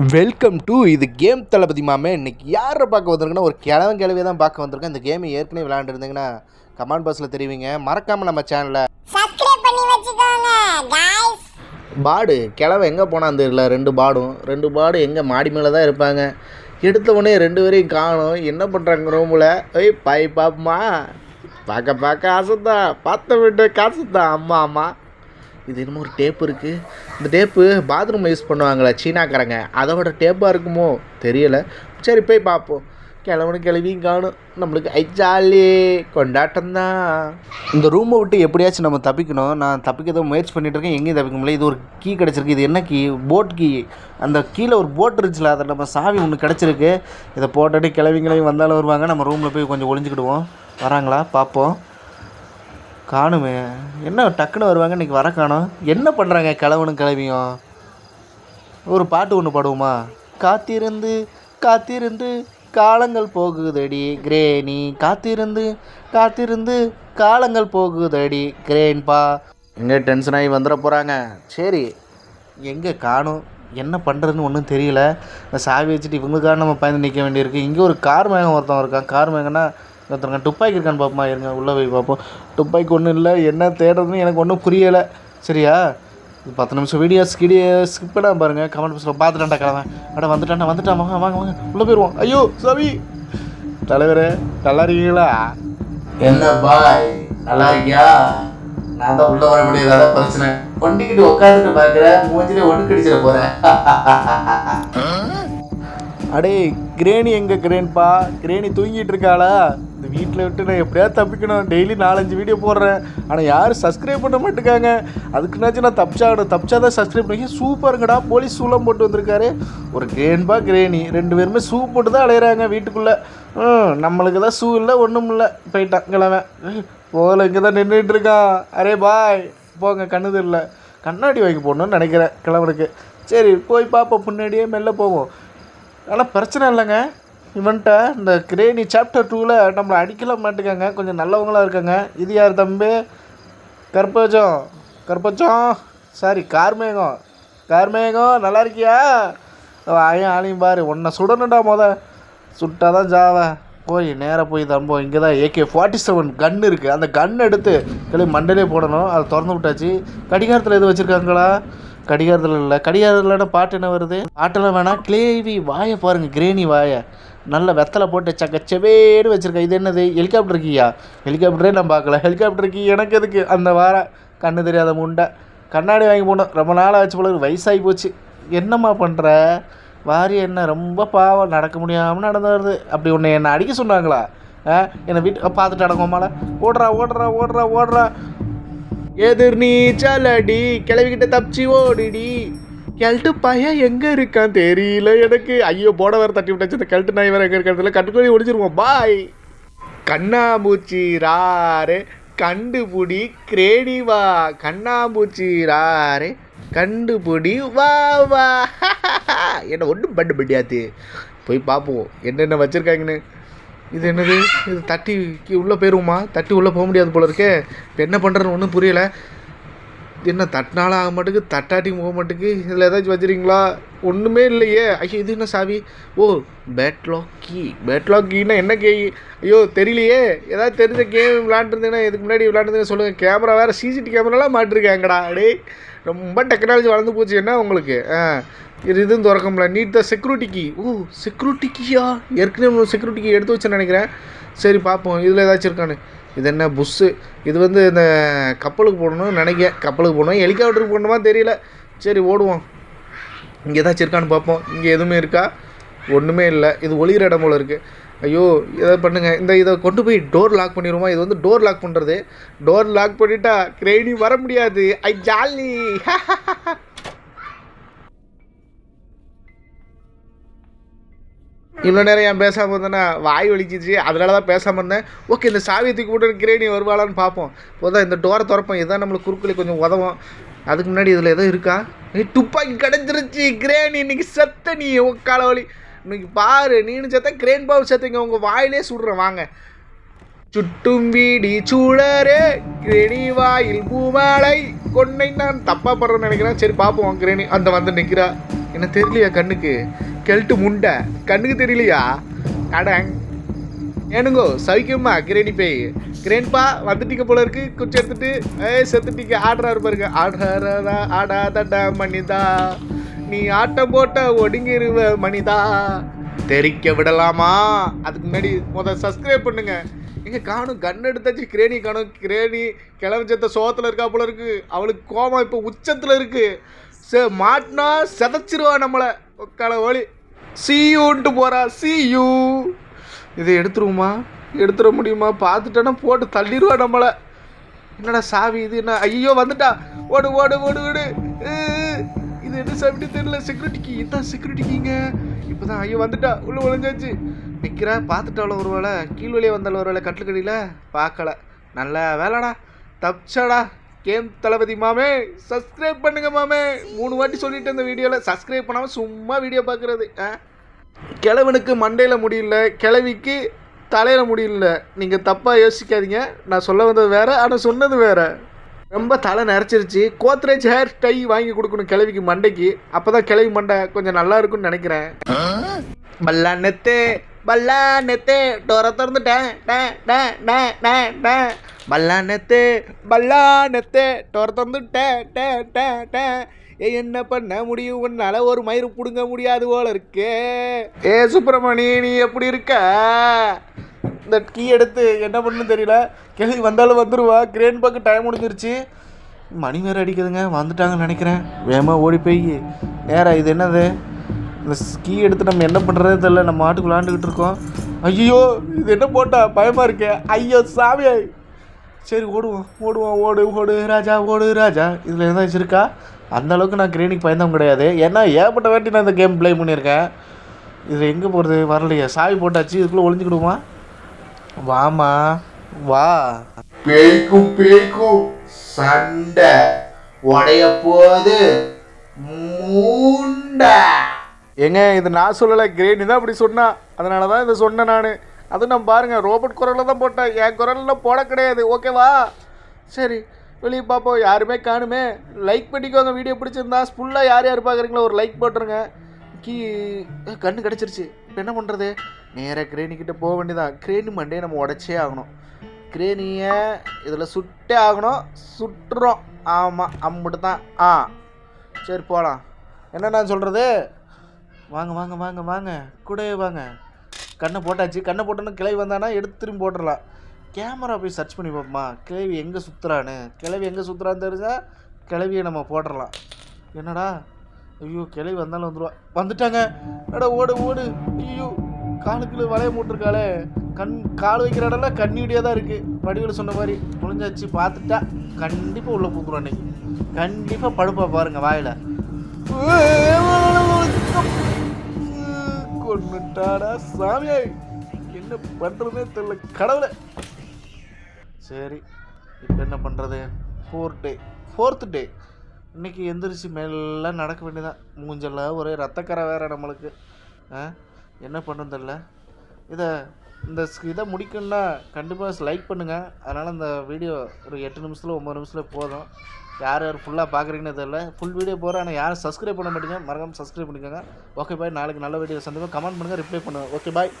Welcome to இது game தளபதி மாமே. இன்னைக்கு யாரை பார்க்க வந்திருக்குன்னா ஒரு கிழவன் கிழவியை தான் பார்க்க வந்திருக்கேன். இந்த கேமை ஏற்கனவே விளையாண்டுருந்தீங்கன்னா கமெண்ட் பாக்ஸில் தெரிவிங்க. மறக்காமல் நம்ம சேனலில் பாடு. கிழவன் எங்கே போனான் தெரியல. ரெண்டு பாடும். ரெண்டு பாடு எங்கே மாடி மேலே தான் இருப்பாங்க. எடுத்த உடனே ரெண்டு பேரையும் காணும். என்ன பண்ணுறாங்க ரூமில் ஏய் பாய் பாப்புமா பார்க்க பார்க்க ஆசை தான் பார்த்த விட்டு காசு தான் அம்மா அம்மா. இது என்னமோ ஒரு டேப் இருக்குது இந்த டேப்பு பாத்ரூமில் யூஸ் பண்ணுவாங்களே சீனாக்காரங்க. அதோட டேப்பாக இருக்குமோ? தெரியலை. சரி போய் பார்ப்போம். கிழவனு கிளவியும் காணும். நம்மளுக்கு ஐச்சாலே கொண்டாட்டம் தான் இந்த ரூமை விட்டு எப்படியாச்சும் நம்ம தப்பிக்கணும். நான் தப்பிக்க முயற்சி பண்ணிட்டு இருக்கேன் எங்கேயும் தப்பிக்க முடியல. இது ஒரு கீ கிடச்சிருக்கு. இது என்ன கீ போட் கீ அந்த கீழே ஒரு போட் இருந்துச்சுல அதை நம்ம சாவி ஒன்று கிடச்சிருக்கு. இதை போட்டுட்டு கிளவி கிழவி வந்தாலும் வருவாங்க. நம்ம ரூமில் போய் கொஞ்சம் ஒளிஞ்சிக்கிடுவோம். வராங்களா? பார்ப்போம். காணுமே. என்ன டக்குன்னு வருவாங்க இன்றைக்கி வர காணோம். என்ன பண்ணுறாங்க கிழவனும் கிளவியும் ஒரு பாட்டு ஒன்று பாடுவோமா? காத்திருந்து காத்திருந்து காலங்கள் போகுதடி கிரேனி. காத்திருந்து காத்திருந்து காலங்கள் போகுதடி கிரேன்பா. எங்கே டென்ஷன் ஆகி வந்துட போகிறாங்க சரி எங்கே காணும்? என்ன பண்ணுறதுன்னு ஒன்றும் தெரியல. இந்த சாவி வச்சுட்டு இவங்களுக்காக நம்ம பயந்து நிற்க வேண்டியிருக்கு. இங்கே ஒரு கார் மேகம் ஒருத்தன் இருக்கான். கார் மேகன்னா ஒருத்தருங்க துப்பாக்கி இருக்கான்னு பார்ப்போமா இருங்க உள்ளே போய் பார்ப்போம் துப்பாக்கி ஒன்றும் இல்லை என்ன தேடுறதுன்னு எனக்கு ஒன்றும் புரியலை. சரியா? பத்து நிமிஷம் வீடியோ ஸ்கிடியோ ஸ்கிப் பண்ணாம பாருங்க. கமெண்ட் பாக்ஸில் பார்த்துட்டான்டா கிழவன். அட வந்துட்டான்டா வந்துட்டான். வாங்க வாங்க வாங்க. உள்ளே போயிடுவோம் ஐயோ சாவி தலைவரே நல்லா இருக்கீங்களா? என்ன பாய் நல்லா இருக்கியா? நான் தான் உள்ள வர முடியாது அதான் பிரச்சனை. கொண்டிக்கிட்டு உட்காந்துட்டு பார்க்குறேன் மூஞ்சிலே ஒன்று கடிச்சிட போகிறேன் அடே கிரேணி எங்க கிரேன்பா? கிரேணி தூங்கிட்டு இருக்காளா? இந்த வீட்டில் விட்டு நான் எப்படியாவது தப்பிக்கணும். டெய்லி நாலஞ்சு வீடியோ போடுறேன். ஆனால் யாரும் சப்ஸ்கிரைப் பண்ண மாட்டேங்காங்க அதுக்குனாச்சும் நான் தப்பிச்சாகணும். தப்பிச்சா தான் சப்ஸ்கிரைப் பண்ணி சூப்பருங்கடா போலீஸ் சூளம் போட்டு வந்திருக்காரு. ஒரு கிரேன்பா கிரேனி ரெண்டு பேருமே ஷூ போட்டு தான் அலையிறாங்க வீட்டுக்குள்ளே. ம் நம்மளுக்கு தான் ஷூ இல்லை ஒன்றும் இல்லை. போயிட்டான் கிழவன் போகல இங்கே தான் நின்றுட்டு இருக்கான். அரே பாய். போங்க கண்ணு தெரியல. கண்ணாடி வாங்கி போடணும்னு நினைக்கிறேன் கிழவனுக்கு. சரி போய் பார்ப்போம் முன்னாடியே மெல்ல போவோம். ஆனால் பிரச்சனை இல்லைங்க. இவன்ட்ட இந்த கிரேனி சாப்டர் டூவில் நம்மளை அடிக்கலாம் மாட்டுக்காங்க. கொஞ்சம் நல்லவங்களா இருக்காங்க. இது யார் தம்பி? கற்பச்சம் கற்பச்சம் சாரி கார்மேகம். கார்மேகம் நல்லா இருக்கியா? ஆயும் ஆளையும் பாரு. உன்னை சுடணுடா மொத. சுட்டாதான் தான் ஜாவ. போய் நேராக போய் தம்போ இங்கே தான் ஏகே ஃபார்ட்டி செவன் கன் இருக்குது அந்த கன் எடுத்து கிளம்பி மண்டலே போடணும். அதை திறந்து விட்டாச்சு. கடிகாரத்தில் எதுவும் வச்சுருக்காங்களா? கடிகாரத்தில் இல்லை. கடிகாரத்தில் பாட்டு என்ன வருது? பாட்டெல்லாம் வேணாம். கிளேவி வாயை பாருங்கள் கிரேணி வாயை. நல்ல வெத்தலை போட்டு சக்க செவேடு வச்சுருக்கேன் இது என்னது? ஹெலிகாப்டர் கீயா ஹெலிகாப்டரே நான் பார்க்கல. ஹெலிகாப்டர் கீ எனக்கு எதுக்கு? அந்த வார கண்ணு தெரியாத முண்டை. கண்ணாடி வாங்கி போனோம் ரொம்ப நாளாக வச்சு போல வயசாகி போச்சு. என்னம்மா பண்ணுற வாரி என்ன? ரொம்ப பாவம். நடக்க முடியாமல் நடந்து வருது. அப்படி உன்னை என்னை அடிக்க சொன்னாங்களா? ஆ? என்னை வீட்டு பார்த்துட்டு அடங்குமால ஓடுறா ஓடுறா ஓடுறா ஓடுறா. எதிர் நீச்சல் அடி கிளவிக்கிட்ட தப்பிச்சு ஓடிடி. கெல்ட்டு பையன் எங்கே இருக்கான் தெரியல. எனக்கு ஐயோ போட வேறு தட்டி விட்டாச்சு. இந்த கெல்ட்டு நாய் வேறு எங்கே இருக்கிறதுல. கட்டுக்கொடி ஒடிச்சிருவோம் பாய் கண்ணாமூச்சி ராரே கண்டுபுடி கிரேடி வா. கண்ணாமூச்சி ராரே கண்டுபுடி வா வா. என்ன ஒன்றும் பண்ண முடியாது. போய் பார்ப்போம் என்னென்ன வச்சுருக்காங்கன்னு. இது என்னது? இது தட்டி உள்ளே போயிருவோமா? தட்டி உள்ளே போக முடியாது போல இருக்கே. இப்போ என்ன பண்ணுறதுன்னு ஒன்றும் புரியலை. என்ன தட்டினாலும் ஆக மாட்டுக்கு தட்டாட்டி போக மாட்டுக்கு இதில் ஏதாச்சும் வச்சுருங்களா ஒன்றுமே இல்லையே. ஐயோ இது என்ன சாவி? ஓ பேட்லாக் கீ பேட்லாக் கீனா என்ன கே? ஐயோ தெரியலையே. ஏதாவது தெரிஞ்ச கேம் விளாண்டுருந்தீங்கன்னா இதுக்கு முன்னாடி விளாண்டுருந்தீங்கன்னா சொல்லுங்கள் கேமரா வேறு சிசிடி கேமராலாம் மாட்டிருக்காங்கடா. அடே ரொம்ப டெக்னாலஜி வளர்ந்து போச்சு. என்ன உங்களுக்கு? ஆ இது இதுவும் திறக்க முடியல நீட் த செக்யூரிட்டி கீ ஓ செக்யூரிட்டி கீயா ஏற்கனவே செக்யூரிட்டி கீ எடுத்து வச்சேன்னு நினைக்கிறேன். சரி பார்ப்போம். இதில் ஏதாச்சும் இருக்கான்னு. இது என்ன புஸ்ஸு இது வந்து இந்த கப்பலுக்கு போடணும்னு நினைக்க கப்பலுக்கு போடணும் ஹெலிகாப்டருக்கு போடணுமா தெரியல. சரி ஓடுவோம். இங்கே ஏதாச்சும் இருக்கான்னு பார்ப்போம். இங்கே எதுவுமே இருக்கா? ஒன்றுமே இல்லை. இது ஒளிகிற இடம் போல் இருக்குது ஐயோ இதை பண்ணுங்கள் இந்த இதை கொண்டு போய் டோர் லாக் பண்ணிடுவோமா? இது வந்து டோர் லாக் பண்ணுறது டோர் லாக் பண்ணிட்டா கிரெயினி வர முடியாது. ஐ ஜாலி இவ்வளோ நேரம் ஏன் பேசாமல் இருந்தேன்னா வாய் வலிச்சிச்சு அதனால தான் பேசாமல் இருந்தேன். ஓகே இந்த சாவியை தூக்கி போட்டு கிரேணி வருவாளான்னு பார்ப்போம். போதும் இந்த டோரை திறப்போம். இதுதான் நம்மளுக்கு குறுக்களி கொஞ்சம் உதவும். அதுக்கு முன்னாடி இதில் எதுவும் இருக்கா? நீ துப்பாக்கி கிடச்சிருச்சு. கிரேணி இன்னைக்கு செத்த நீ உக்கால வலி. இன்னைக்கு பாரு நீனு செத்த கிரேன் பாவு செத்துங்க. உங்கள் வாயிலே சுடுறேன். வாங்க. சுட்டும் வீடி சூழரே கிரேணி வாயில் பூமாலை. கொன்னை நான் தப்பாக படுறேன்னு நினைக்கிறேன். சரி பார்ப்போம். கிரேணி அந்த வந்து நிற்கிறா என்ன தெரியலையா கண்ணுக்கு? கெல்ட்டு முண்டை. கண்ணுக்கு தெரியலையா? அடங். ஏனுங்கோ சவிக்குமா கிரேணி பேய். கிரேன்பா வந்துட்டீங்க போல இருக்கு. குச்சி எடுத்துட்டு ஏய் செத்துட்டீங்க. ஆடுறாரு பாருங்க. ஆடுறாரா ஆடாதடா மணிதா நீ ஆட்டம் போட்ட ஒடுங்கிருவ மணிதா தெரிக்க விடலாமா? அதுக்கு முன்னாடி முதல் சப்ஸ்கிரைப் பண்ணுங்க. எங்கே காணும் கண் எடுத்தாச்சு. கிரேணி காணும். கிரேணி கிளம்பிச்சத்த சோகத்தில் இருக்கா போல இருக்கு. அவளுக்கு கோபம் இப்போ உச்சத்தில் இருக்கு. சே மாட்டினா செதைச்சிருவா நம்மளை. உக்கால ஓலி. சியூன்ட்டு போகிறா சியூ இதை எடுத்துருவோமா? எடுத்துட முடியுமா? பார்த்துட்டோன்னா போட்டு தள்ளிடுவா நம்மளை. என்னடா சாவி இது? என்ன? ஐயோ வந்துட்டா. ஓடு ஓடு ஓடு ஓடு. இது என்ன சாப்பிட்டு தெரியல. செக்யூரிட்டிக்கு இதான் செக்யூரிட்டிக்குங்க இப்போ தான் ஐயோ வந்துட்டா. உள்ளே ஒழிஞ்சாச்சு நிற்கிறா பார்த்துட்டாலும் ஒரு வேலை கீழ் வழியே வந்தாலும் ஒரு வேளை கட்டுக்கடியில் பார்க்கல. நல்ல வேலைடா. தப்பிச்சாடா. கேம் தளபதி மாமே சப்ஸ்கிரைப் பண்ணுங்க மாமே. மூணு வாட்டி சொல்லிட்டு இந்த வீடியோவில் சப்ஸ்கிரைப் பண்ணாமல் சும்மா வீடியோ பார்க்குறது கிழவனுக்கு மண்டையில் முடியல கிழவிக்கு தலையில் முடியல நீங்கள் தப்பாக யோசிக்காதீங்க. நான் சொல்ல வந்தது வேற ஆனால் சொன்னது வேற. ரொம்ப தலை நரைச்சிருச்சு. கோத்ரேஜ் ஹேர் டை வாங்கி கொடுக்கணும் கிழவிக்கு மண்டைக்கு. அப்போ தான் கிழவி மண்டை கொஞ்சம் நல்லா இருக்கும்னு நினைக்கிறேன். பல்லா நெத்தே பல்லா நெத்தே டோரை திறந்துட்டேன் டேன், பல்லானத்தே பல்லானத்தே டோர டே டே டே டே. ஏய் என்ன பண்ண முடியும்? உன்னால ஒரு மயிறு பிடுங்க முடியாது போல இருக்கே. ஏ சுப்பிரமணி நீ எப்படி இருக்க? இந்த கீ எடுத்து என்ன பண்ணுன்னு தெரியல. கிளவி வந்தாலும் வந்துருவா. கிரேன் பார்க்க டைம் முடிஞ்சிருச்சு. மணி வேறு அடிக்குதுங்க. வந்துட்டாங்கன்னு நினைக்கிறேன். வேகமாக ஓடி போய். நேரா இது என்னது? இந்த கீ எடுத்து நம்ம என்ன பண்ணுறது தெரியல. நம்ம மாட்டுக்கு விளாண்டுக்கிட்டு இருக்கோம். ஐயோ இது என்ன போட்டா? பயமாக இருக்கே. ஐயோ சாமி சரி ஓடுவோம். ஓடுவோம். ஓடு ஓடு ராஜா ஓடு ராஜா. இதில் ஏதாச்சும் இருக்கா அந்த அளவுக்கு நான் கிரேனிக்கு பயந்தவன் கிடையாது. ஏன்னா ஏகப்பட்ட வாட்டி நான் இந்த கேம் ப்ளே பண்ணியிருக்கேன். இதில் எங்கே போகிறது வரலையே. சாவி போட்டாச்சு. இதுக்குள்ளே ஒளிஞ்சுக்கிடுமா? வாமா. வா. பேய்க்கும் பேய்க்கும். சண்டை. உடைய போது மூண்டை. ஏங்க இது நான் சொல்லலை. கிரேனி தான் அப்படி சொன்னா. அதனால தான் இதை சொன்னேன் நான். அதுவும் நான் பாருங்கள் ரோபோட் குரலில் தான் போட்டேன் என் குரல்லாம் போட கிடையாது ஓகேவா சரி வெளியே பார்ப்போம் யாருமே காணுமே. லைக் பண்ணிக்கோங்க வீடியோ பிடிச்சிருந்தா ஃபுல்லாக யார் யார் பார்க்குறீங்களோ ஒரு லைக் போட்டுருங்க. கீ கண்ணு கிடச்சிருச்சு. இப்போ என்ன பண்ணுறது நேராக கிரேனிக்கிட்ட போக வேண்டியதான் கிரேனி மண்டே நம்ம உடச்சே ஆகணும். கிரேனியை இதில் சுட்டே ஆகணும். சுட்டுறோம். ஆமாம் அம்மிட்டு தான் ஆ சரி போகலாம் என்ன நான் சொல்கிறது வாங்க வாங்க வாங்க வாங்க. கூடவே வாங்க. கண்ணை போட்டாச்சு. கண்ணை போட்டோன்னு கிளவி வந்தானா எடுத்து திரும்பி போட்டுடலாம் கேமரா போய் சர்ச் பண்ணி பார்ப்போமா? கிளவி எங்கே சுற்றுறான்னு கிளவி எங்கே சுற்றுறான்னு தெரிஞ்சால் கிளவியை நம்ம போட்டுடலாம் என்னடா? ஐயோ கிளவி வந்தாலும் வந்துடுவா வந்துட்டாங்க. அடா ஓடு ஓடு. ஐயோ காலுக்குள்ள வளைய மூட்டிருக்காளே கண் கால் வைக்கிற இடம்லாம் கண்ணீடியாக தான் இருக்குது வடிவில் சொன்ன மாதிரி முடிஞ்சாச்சு பார்த்துட்டா கண்டிப்பாக உள்ளே பூத்துருவோம் அன்னைக்கு. கண்டிப்பாக படுப்பா பாருங்கள் வாயில். கொண்டுட்டாடா சாமியாய். என்ன பண்ணுறதுனே தெரியல கடவுளை. சரி இப்போ என்ன பண்ணுறது ஃபோர்த் டே ஃபோர்த்து டே இன்னைக்கு எந்திரிச்சு மேலாம் நடக்க வேண்டியதான் மூஞ்செல்லாம் ஒரே ரத்தக்கரை வேற நம்மளுக்கு. ஆ? என்ன பண்ணுறது தெரில இதை இந்த ஸ்- இதை முடிக்கணும்னா கண்டிப்பாக லைக் பண்ணுங்கள் அதனால் இந்த வீடியோ ஒரு எட்டு நிமிஷத்தில் ஒம்பது நிமிஷத்தில் போதும். யார் யார் ஃபுல்லாக பார்க்குறீங்கன்னு தெரியல. ஃபுல் வீடியோ போகிறேன் ஆனால் யாரும் சப்ஸ்கிரைப் பண்ண மாட்டீங்க. மறக்காமல் சப்ஸ்கிரைப் பண்ணிக்கோங்க. ஓகே பாய் நாளைக்கு நல்ல வீடியோ சந்திப்போம். கமெண்ட் பண்ணுங்கள் ரிப்ளை பண்ணுங்கள் ஓகே பாய்